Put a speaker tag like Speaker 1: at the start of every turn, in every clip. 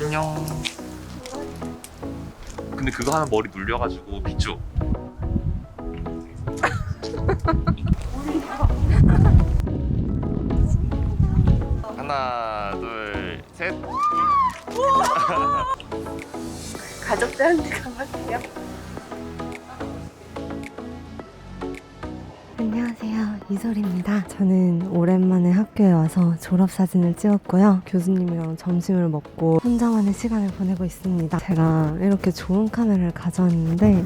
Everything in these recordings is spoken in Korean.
Speaker 1: 안녕. 근데 그거 하면 머리 눌려가지고 비추. 하나, 둘, 셋.
Speaker 2: 가족들한테 가볼게요. 안녕하세요. 이솔입니다. 저는 오랜만에 학교에 와서 졸업사진을 찍었고요. 교수님이랑 점심을 먹고 혼자만의 시간을 보내고 있습니다. 제가 이렇게 좋은 카메라를 가져왔는데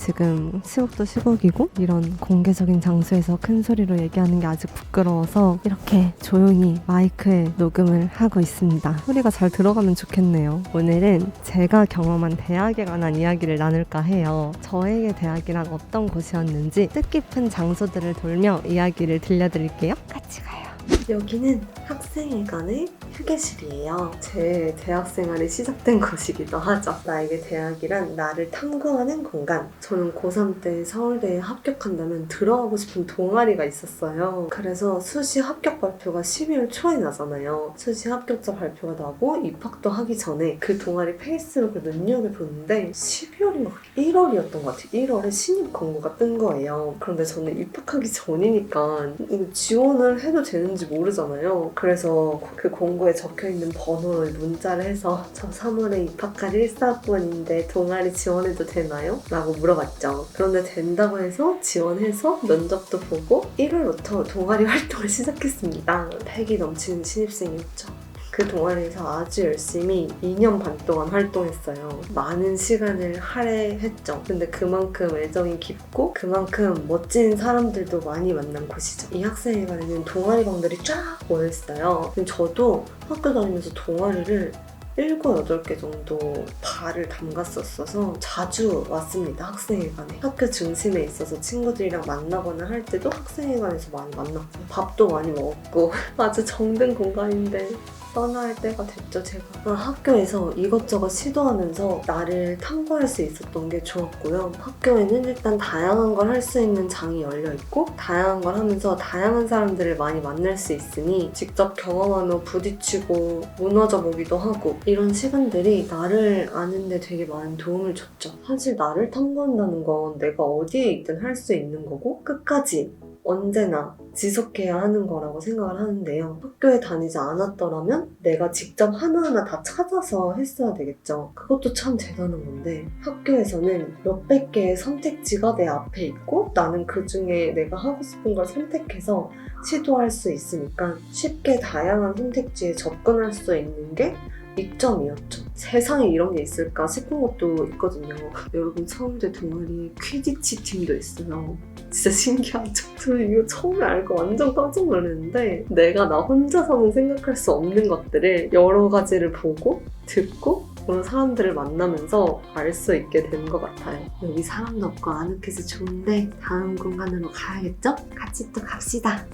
Speaker 2: 지금 시국도 시국이고 이런 공개적인 장소에서 큰 소리로 얘기하는 게 아직 부끄러워서 이렇게 조용히 마이크에 녹음을 하고 있습니다. 소리가 잘 들어가면 좋겠네요. 오늘은 제가 경험한 대학에 관한 이야기를 나눌까 해요. 저에게 대학이란 어떤 곳이었는지 뜻깊은 장소들을 돌며 이야기를 들려드릴게요. 같이 가요. 여기는 학생회관의 휴게실이에요. 제 대학 생활이 시작된 곳이기도 하죠. 나에게 대학이란 나를 탐구하는 공간. 저는 고3 때 서울대에 합격한다면 들어가고 싶은 동아리가 있었어요. 그래서 수시 합격 발표가 12월 초에 나잖아요. 수시 합격자 발표가 나고 입학도 하기 전에 그 동아리 페이스북을 눈여겨보는데 12월인가 1월이었던 것 같아요. 1월에 신입 공고가 뜬 거예요. 그런데 저는 입학하기 전이니까 지원을 해도 되는지 모르잖아요. 그래서 그 공고에 적혀 있는 번호를 문자를 해서 저 3월에 입학할 1사학번인데 동아리 지원해도 되나요? 라고 물어봤죠. 그런데 된다고 해서 지원해서 면접도 보고 1월부터 동아리 활동을 시작했습니다. 패기 넘치는 신입생이었죠. 그 동아리에서 아주 열심히 2년 반 동안 활동했어요. 많은 시간을 할애했죠. 근데 그만큼 애정이 깊고 그만큼 멋진 사람들도 많이 만난 곳이죠. 이 학생회관에는 동아리 방들이 쫙 모여있어요. 저도 학교 다니면서 동아리를 7, 8개 정도 발을 담갔었어서 자주 왔습니다, 학생회관에. 학교 중심에 있어서 친구들이랑 만나거나 할 때도 학생회관에서 많이 만났고, 밥도 많이 먹었고, 아주 정든 공간인데, 할 때가 됐죠, 제가. 아, 학교에서 이것저것 시도하면서 나를 탐구할 수 있었던 게 좋았고요. 학교에는 일단 다양한 걸 할 수 있는 장이 열려 있고, 다양한 걸 하면서 다양한 사람들을 많이 만날 수 있으니 직접 경험하며 부딪히고 무너져 보기도 하고, 이런 시간들이 나를 아는데 되게 많은 도움을 줬죠. 사실 나를 탐구한다는 건 내가 어디에 있든 할 수 있는 거고, 끝까지 언제나 지속해야 하는 거라고 생각을 하는데요. 학교에 다니지 않았더라면 내가 직접 하나하나 다 찾아서 했어야 되겠죠. 그것도 참 대단한 건데 학교에서는 몇백 개의 선택지가 내 앞에 있고 나는 그 중에 내가 하고 싶은 걸 선택해서 시도할 수 있으니까 쉽게 다양한 선택지에 접근할 수 있는 게 이점이었죠. 세상에 이런 게 있을까 싶은 것도 있거든요. 여러분 서울대 동아리에 퀴디치 팀도 있어요. 진짜 신기하죠? 저는 이거 처음에 알고 완전 깜짝 놀랐는데 내가 나 혼자서는 생각할 수 없는 것들을 여러 가지를 보고 듣고 그런 사람들을 만나면서 알 수 있게 된것 같아요. 여기 사람도 없고 아늑해서 좋은데 다음 공간으로 가야겠죠? 같이 또 갑시다.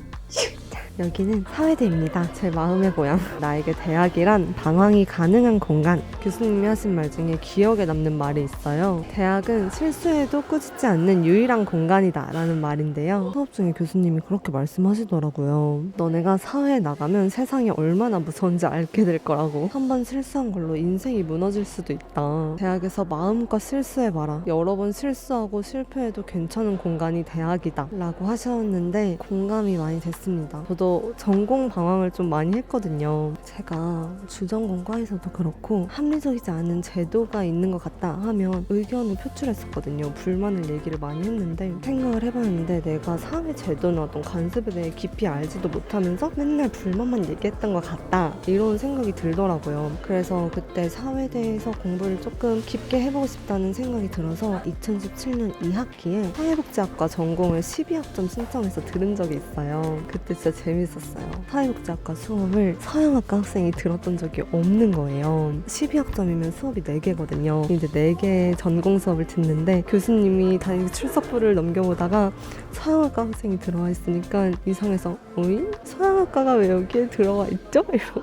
Speaker 2: 여기는 사회대입니다. 제 마음의 고향. 나에게 대학이란 방황이 가능한 공간. 교수님이 하신 말 중에 기억에 남는 말이 있어요. 대학은 실수해도 꾸짖지 않는 유일한 공간이다. 라는 말인데요. 수업 중에 교수님이 그렇게 말씀하시더라고요. 너네가 사회에 나가면 세상이 얼마나 무서운지 알게 될 거라고. 한 번 실수한 걸로 인생이 무너질 수도 있다. 대학에서 마음껏 실수해봐라. 여러 번 실수하고 실패해도 괜찮은 공간이 대학이다. 라고 하셨는데 공감이 많이 됐습니다. 저도 전공 방황을 좀 많이 했거든요. 제가 주전 공과에서도 그렇고 합리적이지 않은 제도가 있는 것 같다 하면 의견을 표출했었거든요. 불만을 얘기를 많이 했는데 생각을 해봤는데 내가 사회 제도나 어떤 관습에 대해 깊이 알지도 못하면서 맨날 불만만 얘기했던 것 같다 이런 생각이 들더라고요. 그래서 그때 사회대에서 공부를 조금 깊게 해보고 싶다는 생각이 들어서 2017년 2학기에 사회복지학과 전공을 12학점 신청해서 들은 적이 있어요. 그때 진짜 재밌 었어요. 사회복지학과 수업을 서양학과 학생이 들었던 적이 없는 거예요. 12학점이면 수업이 4개거든요. 이제 4개 전공 수업을 듣는데 교수님이 다 출석부를 넘겨보다가 서양학과 학생이 들어와 있으니까 이상해서 어이? 서양학과가 왜 여기에 들어와 있죠? 이러고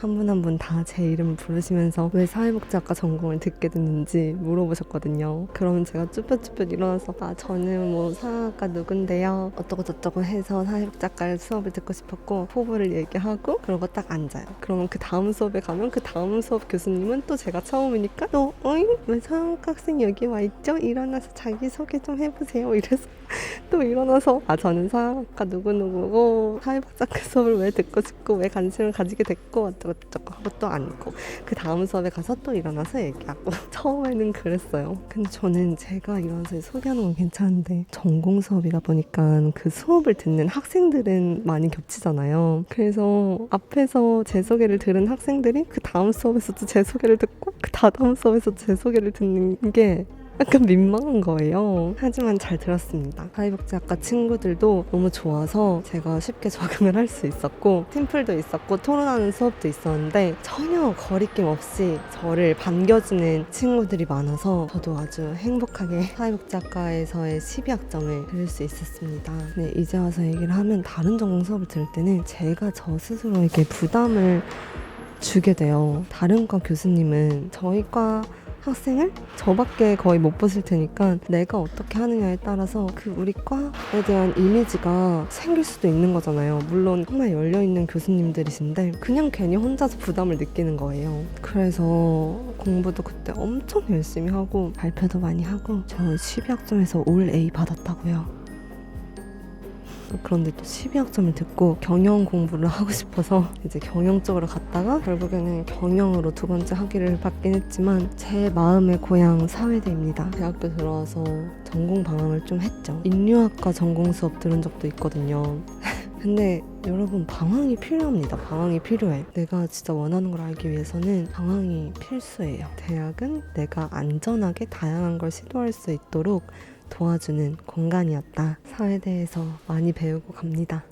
Speaker 2: 한 분 한 분 다 제 이름을 부르시면서 왜 사회복지학과 전공을 듣게 됐는지 물어보셨거든요. 그러면 제가 쭈뼛쭈뼛 일어나서 아 저는 뭐 사학과 누군데요. 어쩌고 저쩌고 해서 사회복지학과 수업을 듣고 싶었고 후보를 얘기하고 그러고 딱 앉아요. 그러면 그 다음 수업에 가면 그 다음 수업 교수님은 또 제가 처음이니까 또 어잉 왜 사학과 학생이 여기 와 있죠? 일어나서 자기 소개 좀 해보세요. 이래서 또 일어나서 아 저는 사학과 누구 누구고 사회복지학과 수업을 왜 듣고 싶고 왜 관심을 가지게 됐고 고저쩌고 하고 또 앉고. 그 다음 수업에 가서 또 일어나서 얘기하고. 처음에는 그랬어요. 근데 저는 제가 일어나서 소개하는 건 괜찮은데 전공 수업이다 보니까 그 수업을 듣는 학생들은 많이 겹치잖아요. 그래서 앞에서 제 소개를 들은 학생들이 그 다음 수업에서도 제 소개를 듣고 그 다다음 수업에서도 제 소개를 듣는 게 약간 민망한 거예요. 하지만 잘 들었습니다. 사회복지 학과 친구들도 너무 좋아서 제가 쉽게 적응을 할 수 있었고 팀플도 있었고 토론하는 수업도 있었는데 전혀 거리낌 없이 저를 반겨주는 친구들이 많아서 저도 아주 행복하게 사회복지학과에서의 12학점을 들을 수 있었습니다. 네, 이제 와서 얘기를 하면 다른 전공 수업을 들을 때는 제가 저 스스로에게 부담을 주게 돼요. 다른 과 교수님은 저희 과 학생을 저밖에 거의 못 보실 테니까 내가 어떻게 하느냐에 따라서 그 우리 과에 대한 이미지가 생길 수도 있는 거잖아요. 물론 정말 열려있는 교수님들이신데 그냥 괜히 혼자서 부담을 느끼는 거예요. 그래서 공부도 그때 엄청 열심히 하고 발표도 많이 하고 저 12학점에서 올 A 받았다고요. 그런데 또 12학점을 듣고 경영 공부를 하고 싶어서 이제 경영 쪽으로 갔다가 결국에는 경영으로 두 번째 학위를 받긴 했지만 제 마음의 고향 사회대입니다. 대학교 들어와서 전공 방황을 좀 했죠. 인류학과 전공 수업 들은 적도 있거든요. 근데 여러분 방황이 필요합니다. 방황이 필요해. 내가 진짜 원하는 걸 알기 위해서는 방황이 필수예요. 대학은 내가 안전하게 다양한 걸 시도할 수 있도록 도와주는 공간이었다. 사회대에서 많이 배우고 갑니다.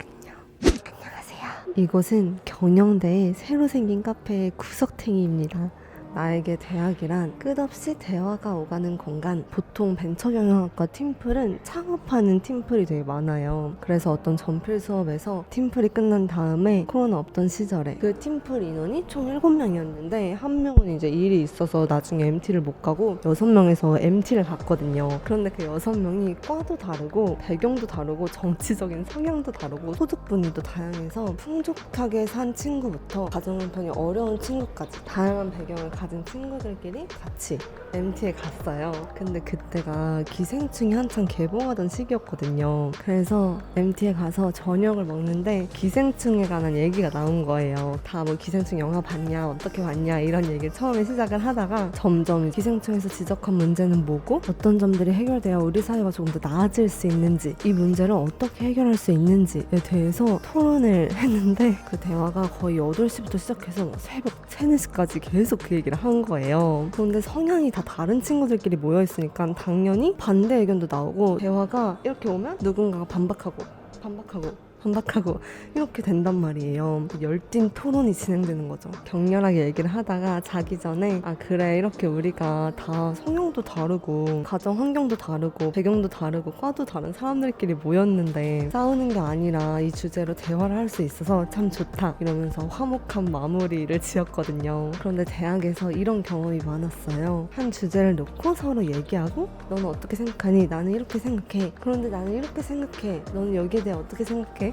Speaker 2: 안녕. 안녕하세요. 이곳은 경영대의 새로 생긴 카페의 구석탱이입니다. 나에게 대학이란 끝없이 대화가 오가는 공간. 보통 벤처 경영학과 팀플은 창업하는 팀플이 되게 많아요. 그래서 어떤 전필 수업에서 팀플이 끝난 다음에 코로나 없던 시절에 그 팀플 인원이 총 7명이었는데 한 명은 이제 일이 있어서 나중에 MT를 못 가고 6명에서 MT를 갔거든요. 그런데 그 6명이 과도 다르고 배경도 다르고 정치적인 성향도 다르고 소득 분위도 다양해서 풍족하게 산 친구부터 가정 형편이 어려운 친구까지 다양한 배경을 가진 친구들끼리 같이 MT에 갔어요. 근데 그때가 기생충이 한창 개봉하던 시기였거든요. 그래서 MT에 가서 저녁을 먹는데 기생충에 관한 얘기가 나온 거예요. 다 뭐 기생충 영화 봤냐, 어떻게 봤냐 이런 얘기를 처음에 시작을 하다가 점점 기생충에서 지적한 문제는 뭐고 어떤 점들이 해결되어 우리 사회가 조금 더 나아질 수 있는지 이 문제를 어떻게 해결할 수 있는지에 대해서 토론을 했는데 그 대화가 거의 8시부터 시작해서 뭐 새벽 3, 4시까지 계속 그 얘기를 한 거예요. 그런데 성향이 다 다른 친구들끼리 모여 있으니까 당연히 반대 의견도 나오고 대화가 이렇게 오면 누군가가 반박하고 반박하고 반박하고 이렇게 된단 말이에요. 열띤 토론이 진행되는 거죠. 격렬하게 얘기를 하다가 자기 전에 아 그래 이렇게 우리가 다 성향도 다르고 가정 환경도 다르고 배경도 다르고 과도 다른 사람들끼리 모였는데 싸우는 게 아니라 이 주제로 대화를 할 수 있어서 참 좋다 이러면서 화목한 마무리를 지었거든요. 그런데 대학에서 이런 경험이 많았어요. 한 주제를 놓고 서로 얘기하고 너는 어떻게 생각하니? 나는 이렇게 생각해. 그런데 나는 이렇게 생각해. 너는 여기에 대해 어떻게 생각해?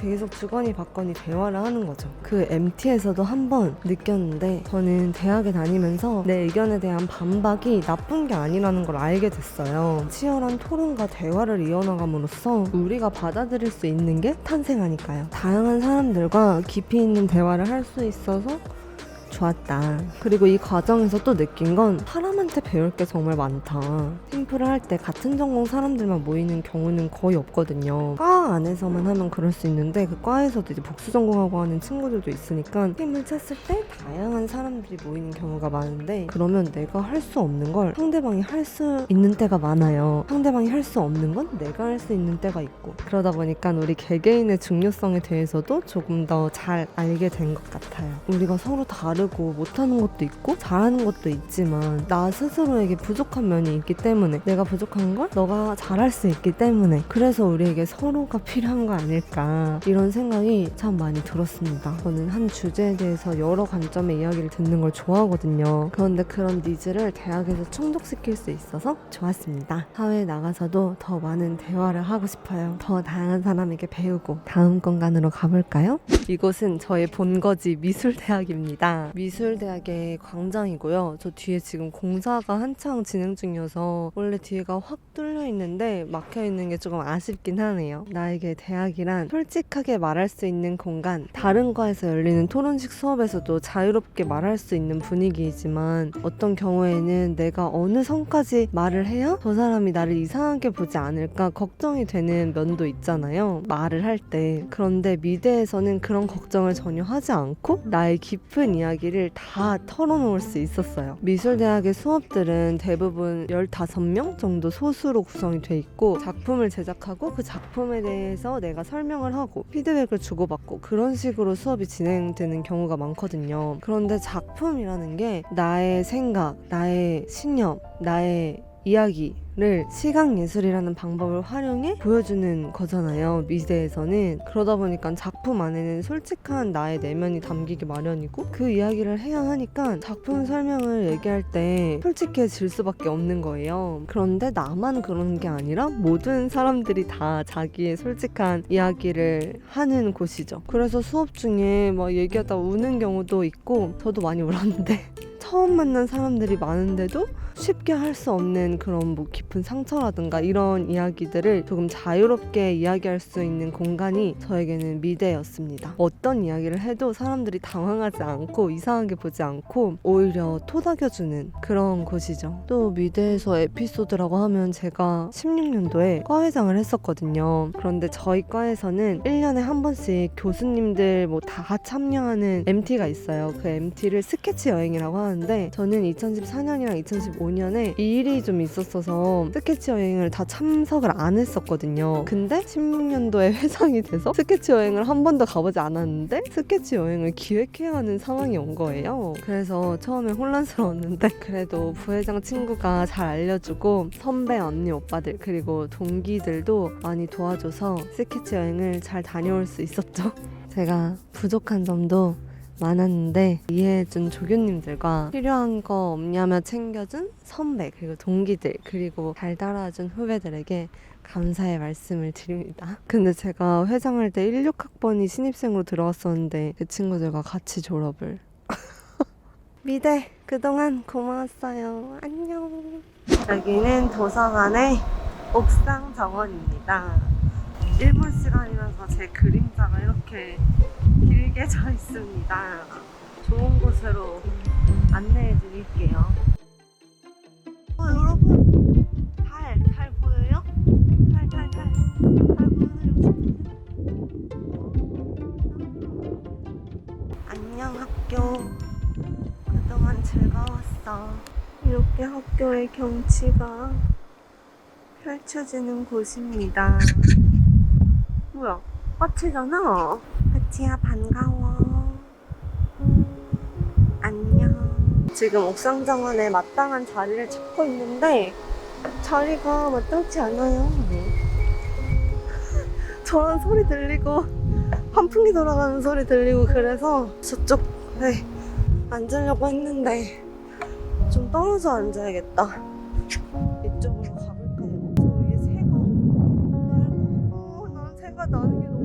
Speaker 2: 계속 주거니 받거니 대화를 하는 거죠. 그 MT에서도 한 번 느꼈는데 저는 대학에 다니면서 내 의견에 대한 반박이 나쁜 게 아니라는 걸 알게 됐어요. 치열한 토론과 대화를 이어나감으로써 우리가 받아들일 수 있는 게 탄생하니까요. 다양한 사람들과 깊이 있는 대화를 할 수 있어서 좋았다. 그리고 이 과정에서 또 느낀 건 사람한테 배울 게 정말 많다. 팀플을 할 때 같은 전공 사람들만 모이는 경우는 거의 없거든요. 과 안에서만 하면 그럴 수 있는데 그 과에서도 이제 복수 전공하고 하는 친구들도 있으니까 팀을 쳤을 때 다양한 사람들이 모이는 경우가 많은데 그러면 내가 할 수 없는 걸 상대방이 할 수 있는 때가 많아요. 상대방이 할 수 없는 건 내가 할 수 있는 때가 있고 그러다 보니까 우리 개개인의 중요성에 대해서도 조금 더 잘 알게 된 것 같아요. 우리가 서로 다르고 다르고 못하는 것도 있고 잘하는 것도 있지만 나 스스로에게 부족한 면이 있기 때문에 내가 부족한 걸 너가 잘할 수 있기 때문에 그래서 우리에게 서로가 필요한 거 아닐까 이런 생각이 참 많이 들었습니다. 저는 한 주제에 대해서 여러 관점의 이야기를 듣는 걸 좋아하거든요. 그런데 그런 니즈를 대학에서 충족시킬 수 있어서 좋았습니다. 사회에 나가서도 더 많은 대화를 하고 싶어요. 더 다양한 사람에게 배우고 다음 공간으로 가볼까요? 이곳은 저의 본거지 미술대학입니다. 미술대학의 광장이고요. 저 뒤에 지금 공사가 한창 진행 중이어서 원래 뒤에가 확 뚫려 있는데 막혀 있는 게 조금 아쉽긴 하네요. 나에게 대학이란 솔직하게 말할 수 있는 공간, 다른 과에서 열리는 토론식 수업에서도 자유롭게 말할 수 있는 분위기이지만 어떤 경우에는 내가 어느 선까지 말을 해야 저 사람이 나를 이상하게 보지 않을까 걱정이 되는 면도 있잖아요. 말을 할 때. 그런데 미대에서는 그런 걱정을 전혀 하지 않고 나의 깊은 이야기 를 다 털어놓을 수 있었어요. 미술대학의 수업들은 대부분 15명 정도 소수로 구성이 돼 있고 작품을 제작하고 그 작품에 대해서 내가 설명을 하고 피드백을 주고받고 그런 식으로 수업이 진행되는 경우가 많거든요. 그런데 작품이라는 게 나의 생각, 나의 신념, 나의 이야기 를 시각 예술이라는 방법을 활용해 보여주는 거잖아요. 미대에서는 그러다 보니까 작품 안에는 솔직한 나의 내면이 담기기 마련이고 그 이야기를 해야 하니까 작품 설명을 얘기할 때 솔직해질 수밖에 없는 거예요. 그런데 나만 그러는 게 아니라 모든 사람들이 다 자기의 솔직한 이야기를 하는 곳이죠. 그래서 수업 중에 막 얘기하다 우는 경우도 있고 저도 많이 울었는데 처음 만난 사람들이 많은데도 쉽게 할 수 없는 그런 뭐 깊은 상처라든가 이런 이야기들을 조금 자유롭게 이야기할 수 있는 공간이 저에게는 미대였습니다. 어떤 이야기를 해도 사람들이 당황하지 않고 이상하게 보지 않고 오히려 토닥여주는 그런 곳이죠. 또 미대에서 에피소드라고 하면 제가 16년도에 과회장을 했었거든요. 그런데 저희 과에서는 1년에 한 번씩 교수님들 뭐 다 참여하는 MT가 있어요. 그 MT를 스케치 여행이라고 하는데 저는 2014년이랑 2015년에 이 일이 좀 있었어서 스케치 여행을 다 참석을 안 했었거든요. 근데 16년도에 회장이 돼서 스케치 여행을 한 번도 가보지 않았는데 스케치 여행을 기획해야 하는 상황이 온 거예요. 그래서 처음에 혼란스러웠는데 그래도 부회장 친구가 잘 알려주고 선배 언니 오빠들 그리고 동기들도 많이 도와줘서 스케치 여행을 잘 다녀올 수 있었죠. 제가 부족한 점도 많았는데 이해해준 조교님들과 필요한 거 없냐며 챙겨준 선배 그리고 동기들 그리고 잘 따라준 후배들에게 감사의 말씀을 드립니다. 근데 제가 회장할 때 16학번이 신입생으로 들어왔었는데 그 친구들과 같이 졸업을 미대 그동안 고마웠어요. 안녕. 여기는 도서관의 옥상 정원입니다. 일본 시간이라서 제 그림자가 이렇게 길게 져 있습니다. 좋은 곳으로 안내해 드릴게요. 어, 여러분, 달, 달 보여요? 달, 달, 달. 달 보여요. 안녕, 학교. 그동안 즐거웠어. 이렇게 학교의 경치가 펼쳐지는 곳입니다. 뭐야? 빠치잖아. 빠치야 반가워. 음, 안녕. 지금 옥상 정원에 마땅한 자리를 찾고 있는데 자리가 마땅치 않아요. 저런 소리 들리고 환풍기 돌아가는 소리 들리고 그래서 저쪽에 앉으려고 했는데 좀 떨어져 앉아야겠다. 이쪽으로 가볼까요? 저 위에 새가 날고 어, 난 새가 나는 게 너무.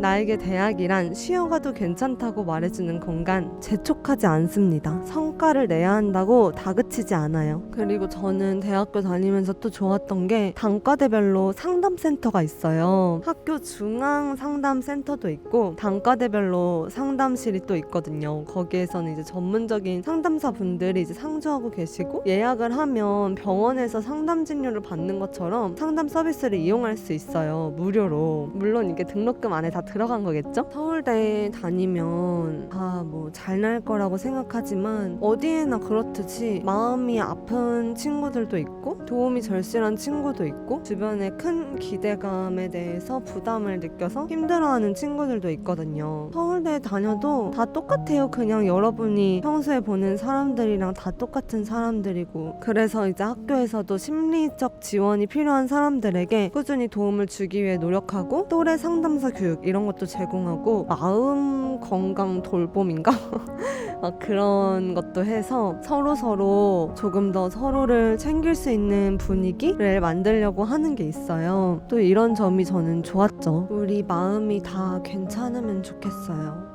Speaker 2: 나에게 대학이란 쉬어가도 괜찮다고 말해주는 공간 재촉하지 않습니다. 성과를 내야 한다고 다그치지 않아요. 그리고 저는 대학교 다니면서 또 좋았던 게 단과대별로 상담센터가 있어요. 학교 중앙 상담센터도 있고 단과대별로 상담실이 또 있거든요. 거기에서는 이제 전문적인 상담사 분들이 이제 상주하고 계시고 예약을 하면 병원에서 상담 진료를 받는 것처럼 상담 서비스를 이용할 수 있어요. 무료로. 물론 이게 등록금 안에 다 들어간 거겠죠? 서울대 다니면 다 뭐 잘 날 거라고 생각하지만 어디에나 그렇듯이 마음이 아픈 친구들도 있고 도움이 절실한 친구도 있고 주변에 큰 기대감에 대해서 부담을 느껴서 힘들어하는 친구들도 있거든요. 서울대 다녀도 다 똑같아요. 그냥 여러분이 평소에 보는 사람들이랑 다 똑같은 사람들이고 그래서 이제 학교에서도 심리적 지원이 필요한 사람들에게 꾸준히 도움을 주기 위해 노력하고 또래 상담사 교육 이런 것도 제공하고 마음 건강 돌봄인가 막 그런 것도 해서 서로 서로 조금 더 서로를 챙길 수 있는 분위기를 만들려고 하는 게 있어요. 또 이런 점이 저는 좋았죠. 우리 마음이 다 괜찮으면 좋겠어요.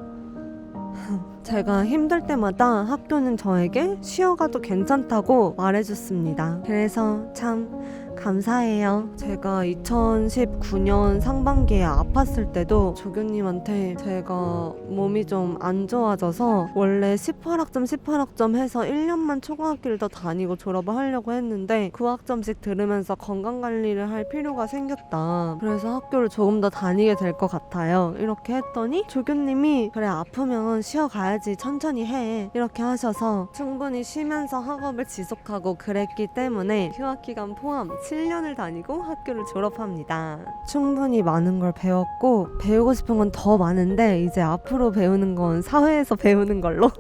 Speaker 2: 제가 힘들 때마다 학교는 저에게 쉬어가도 괜찮다고 말해줬습니다. 그래서 참 감사해요. 제가 2019년 상반기에 아팠을 때도 조교님한테 제가 몸이 좀 안 좋아져서 원래 18학점 18학점 해서 1년만 초등학교를 더 다니고 졸업을 하려고 했는데 9학점씩 들으면서 건강관리를 할 필요가 생겼다. 그래서 학교를 조금 더 다니게 될 것 같아요. 이렇게 했더니 조교님이 그래 아프면 쉬어가야지 천천히 해 이렇게 하셔서 충분히 쉬면서 학업을 지속하고 그랬기 때문에 휴학 기간 포함 7년을 다니고 학교를 졸업합니다. 충분히 많은 걸 배웠고 배우고 싶은 건 더 많은데 이제 앞으로 배우는 건 사회에서 배우는 걸로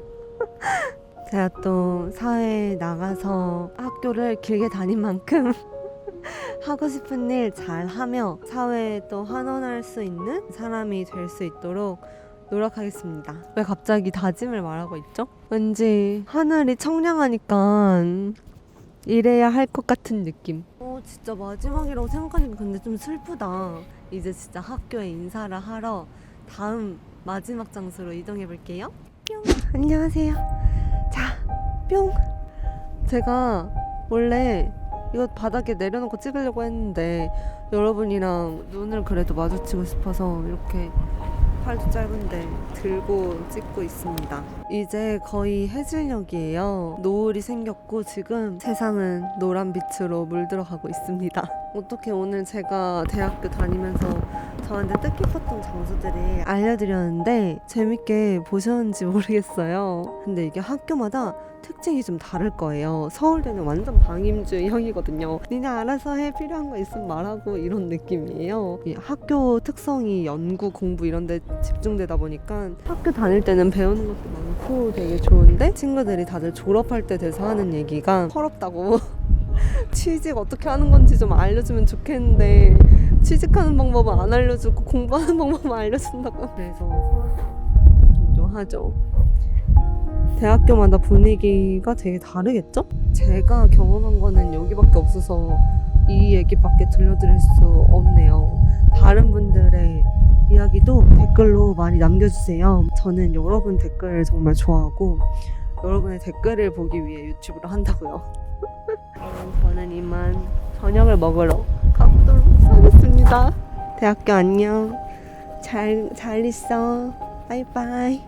Speaker 2: 제가 또 사회에 나가서 학교를 길게 다닌 만큼 하고 싶은 일 잘 하며 사회에 또 환원할 수 있는 사람이 될 수 있도록 노력하겠습니다. 왜 갑자기 다짐을 말하고 있죠? 왠지 하늘이 청량하니까 이래야 할 것 같은 느낌. 어, 진짜 마지막이라고 생각하니까 근데 좀 슬프다. 이제 진짜 학교에 인사를 하러 다음 마지막 장소로 이동해 볼게요. 뿅. 안녕하세요. 자, 뿅. 제가 원래 이거 바닥에 내려놓고 찍으려고 했는데 여러분이랑 눈을 그래도 마주치고 싶어서 이렇게 팔도 짧은데 들고 찍고 있습니다. 이제 거의 해질녘이에요. 노을이 생겼고 지금 세상은 노란 빛으로 물들어가고 있습니다. 어떻게 오늘 제가 대학교 다니면서 저한테 뜻깊었던 장소들을 알려드렸는데 재밌게 보셨는지 모르겠어요. 근데 이게 학교마다 특징이 좀 다를 거예요. 서울대는 완전 방임주의형이거든요. 니네 알아서 해 필요한 거 있으면 말하고 이런 느낌이에요. 이 학교 특성이 연구, 공부 이런 데 집중되다 보니까 학교 다닐 때는 배우는 것도 많고 되게 좋은데 친구들이 다들 졸업할 때 돼서 하는 얘기가 서럽다고 취직 어떻게 하는 건지 좀 알려주면 좋겠는데 취직하는 방법은 안 알려주고 공부하는 방법은 알려준다고 그래서 좀 하죠. 대학교마다 분위기가 되게 다르겠죠? 제가 경험한 거는 여기밖에 없어서 이 얘기밖에 들려드릴 수 없네요. 다른 분들의 이야기도 댓글로 많이 남겨주세요. 저는 여러분 댓글 정말 좋아하고 여러분의 댓글을 보기 위해 유튜브를 한다고요. 저는 이만 저녁을 먹으러 가보도록 하겠습니다. 대학교 안녕. 잘, 잘 있어. 바이바이.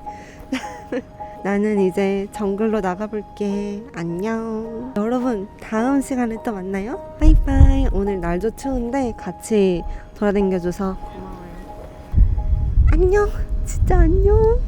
Speaker 2: 나는 이제 정글로 나가볼게. 안녕. 여러분, 다음 시간에 또 만나요. 바이바이. 오늘 날도 추운데 같이 돌아다녀줘서 고마워요. 안녕. 진짜 안녕.